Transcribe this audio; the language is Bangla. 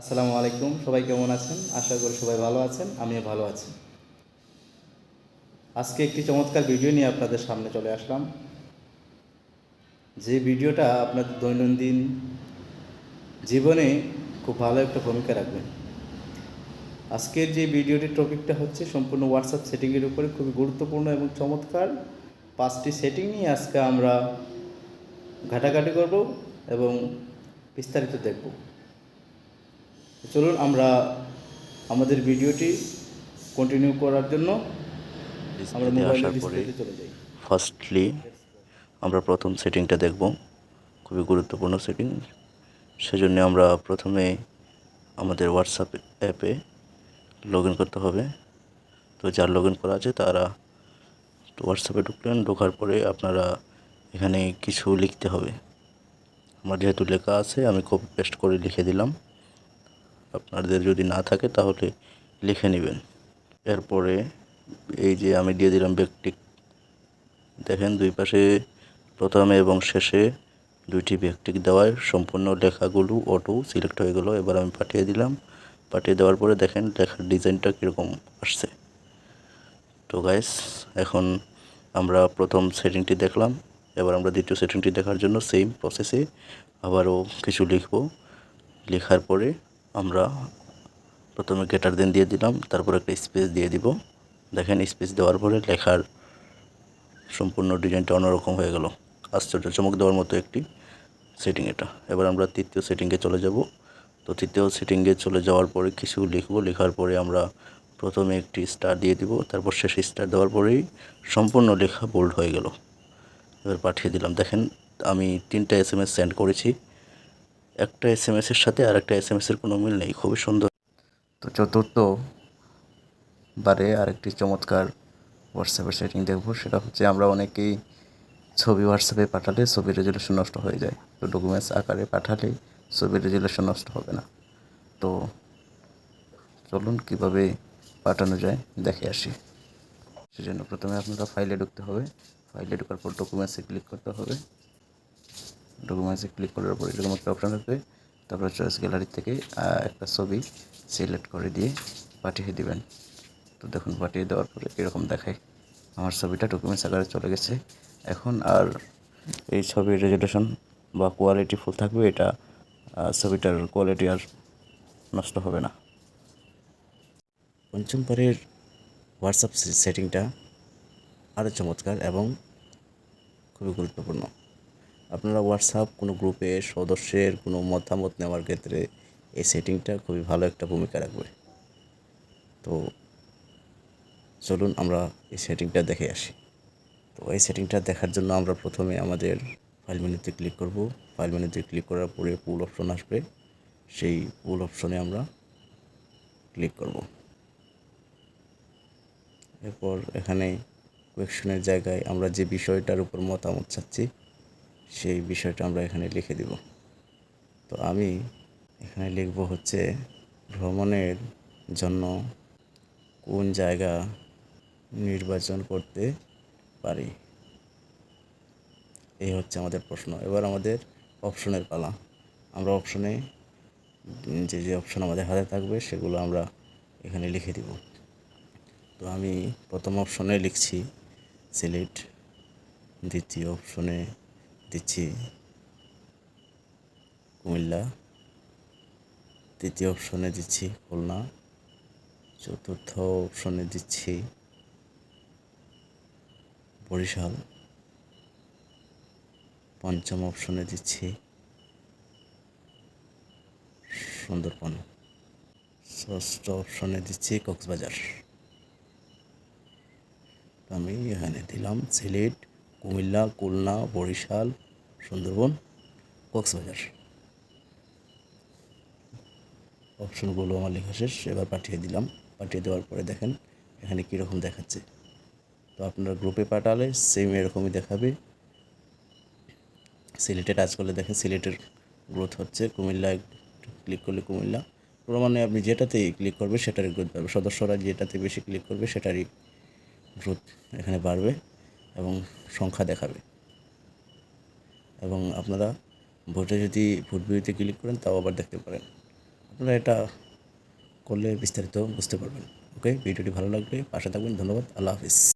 আসসালামু আলাইকুম, সবাই কেমন আছেন? আশা করি সবাই ভালো আছেন, আমিও ভালো আছি। আজকে একটি চমৎকার ভিডিও নিয়ে আপনাদের সামনে চলে আসলাম। যে ভিডিওটা আপনাদের দৈনন্দিন জীবনে খুব ভালো একটা ভূমিকা রাখবে। আজকের যে ভিডিওটির টপিকটা হচ্ছে সম্পূর্ণ হোয়াটসঅ্যাপ সেটিংয়ের উপরে খুবই গুরুত্বপূর্ণ এবং চমৎকার পাঁচটি সেটিং নিয়ে আজকে আমরা ঘাটাঘাটি করব এবং বিস্তারিত দেখব। চলুন আমরা আমাদের ভিডিওটি কন্টিনিউ করার জন্য আমরা মোবাইলের আসার পরে ডিসপ্লেতে চলে যাই। ফার্স্টলি আমরা প্রথম সেটিংটা দেখব। খুবই গুরুত্বপূর্ণ সেটিং সেজন্য আমরা প্রথমে আমাদের হোয়াটসঅ্যাপ অ্যাপে লগ ইন করতে হবে। তো যার লগ ইন করা আছে তারা হোয়াটসঅ্যাপে ঢুকলেন। ঢোকার পরে আপনারা এখানে কিছু লিখতে হবে। আমার যেহেতু লেখা আছে আমি কপি পেস্ট করে লিখে দিলাম। আপনাদের যদি না থাকে তাহলে লিখে নেবেন। এরপরে এই যে আমি দিয়ে দিলাম ব্যক্তি, দেখেন দুই পাশে প্রথমে এবং শেষে দুইটি ব্যক্তিক দেওয়ায় সম্পূর্ণ লেখাগুলো অটো সিলেক্ট হয়ে গেলো। এবার আমি পাঠিয়ে দিলাম। পাঠিয়ে দেওয়ার পরে দেখেন লেখার ডিজাইনটা কীরকম আসছে। তো গাইস এখন আমরা প্রথম সেটিংটি দেখলাম। এবার আমরা দ্বিতীয় সেটিংটি দেখার জন্য সেম প্রসেসে আবারও কিছু লিখব। লেখার পরে আমরা প্রথমে গেটার দেন দিয়ে দিলাম, তারপর একটা স্পেস দিয়ে দিব। দেখেন স্পেস দেওয়ার পরে লেখার সম্পূর্ণ ডিজাইনটা অন্যরকম হয়ে গেল। আশ্চর্য, চমক দেওয়ার মতো একটি সেটিং এটা। এবার আমরা তৃতীয় সেটিংয়ে চলে যাব। তো তৃতীয় সেটিংয়ে চলে যাওয়ার পরে কিছু লিখব। লেখার পরে আমরা প্রথমে একটি স্টার দিয়ে দিব। তারপর শেষে স্টার দেওয়ার পরেই সম্পূর্ণ লেখা বোল্ড হয়ে গেল। এবার পাঠিয়ে দিলাম। দেখেন, আমি তিনটা এস এম এস সেন্ড করেছি। একটা এস এম এসের সাথে আর একটা এস এম এসের কোনো মিল নেই, খুবই সুন্দর। তো চতুর্থ বারে আরেকটি চমৎকার হোয়াটসঅ্যাপের সেটিং দেখব, সেটা হচ্ছে আমরা অনেকেই ছবি হোয়াটসঅ্যাপে পাঠালে ছবির রেজুলেশন নষ্ট হয়ে যায়। তো ডকুমেন্টস আকারে পাঠালে ছবির রেজুলেশন নষ্ট হবে না। তো চলুন কীভাবে পাঠানো যায়, দেখে আসি। সেজন্য প্রথমে আপনারা ফাইলে ঢুকতে হবে। ফাইলে ঢোকার পর ডকুমেন্টসে ক্লিক করতে হবে। ডকুমেন্টসে ক্লিক করার পর এরকম একটা অপশান থাকবে তারপর চয়েস গ্যালারি থেকে একটা ছবি সিলেক্ট করে দিয়ে পাঠিয়ে দিবেন। তো দেখুন, পাঠিয়ে দেওয়ার পরে এরকম দেখায়। আমার ছবিটা ডকুমেন্টস আকারে চলে গেছে। এখন আর এই ছবির রেজুলেশন বা কোয়ালিটি ফুল থাকবে, এটা ছবিটার কোয়ালিটি আর নষ্ট হবে না। পঞ্চম পারের হোয়াটসঅ্যাপ সেটিংটা আরও চমৎকার এবং খুবই গুরুত্বপূর্ণ। আপনারা হোয়াটসঅ্যাপ কোনো গ্রুপে সদস্যের কোনো মতামত নেওয়ার ক্ষেত্রে এই সেটিংটা খুবই ভালো একটা ভূমিকা রাখবে। তো চলুন আমরা এই সেটিংটা দেখে আসি। তো এই সেটিংটা দেখার জন্য আমরা প্রথমে আমাদের ফাইল মেনুতে ক্লিক করব। ফাইল মেনুতে ক্লিক করার পরে পুল অপশন আসবে। সেই পুল অপশনে আমরা ক্লিক করব। এরপর এখানে কোয়েকশনের জায়গায় আমরা যে বিষয়টার উপর মতামত চাচ্ছি সেই বিষয়টা আমরা এখানে লিখে দিব। তো আমি এখানে লিখব হচ্ছে, ভ্রমণের জন্য কোন জায়গা নির্বাচন করতে পারি? এই হচ্ছে আমাদের প্রশ্ন। এবার আমাদের অপশনের পালা। আমরা অপশনে যে যে অপশন আমাদের হাতে থাকবে সেগুলো আমরা এখানে লিখে দিব। তো আমি প্রথম অপশনে লিখছি, সিলেট। দ্বিতীয় অপশনে দিচ্ছি। কুমিল্লা। তৃতীয় অপশনে দিচ্ছি খুলনা। চতুর্থ অপশনে দিচ্ছি বরিশাল। পঞ্চম অপশনে দিচ্ছি সুন্দরবন। ষষ্ঠ অপশনে দিচ্ছি কক্সবাজার। আমি এখানে দিলাম সিলেট কুমিল্লা, খুলনা, বরিশাল, সুন্দরবন, কক্সবাজার। অপশনগুলো আমার লেখা শেষ, এবার পাঠিয়ে দিলাম। পাঠিয়ে দেওয়ার পরে দেখেন এখানে কীরকম দেখাচ্ছে। তো আপনারা গ্রুপে পাঠালে সেম এরকমই দেখাবে। সিলেটে টাচ করলে দেখেন সিলেটের গ্রোথ হচ্ছে। কুমিল্লা ক্লিক করলে কুমিল্লা। প্রমাণে আপনি যেটাতেই ক্লিক করবে সেটারই গ্রোথ বাড়বে। সদস্যরা যেটাতে বেশি ক্লিক করবে সেটারই গ্রোথ এখানে বাড়বে। এবং সংখ্যা দেখাবে। এবং আপনারা ভোটে যদি ভোট বিরতি ক্লিক করেন, তাও আবার দেখতে পারেন। আপনারা এটা করলে বিস্তারিত বুঝতে পারবেন। ওকে, ভিডিওটি ভালো লাগলে পাশে থাকবেন। ধন্যবাদ, আল্লাহ হাফিজ।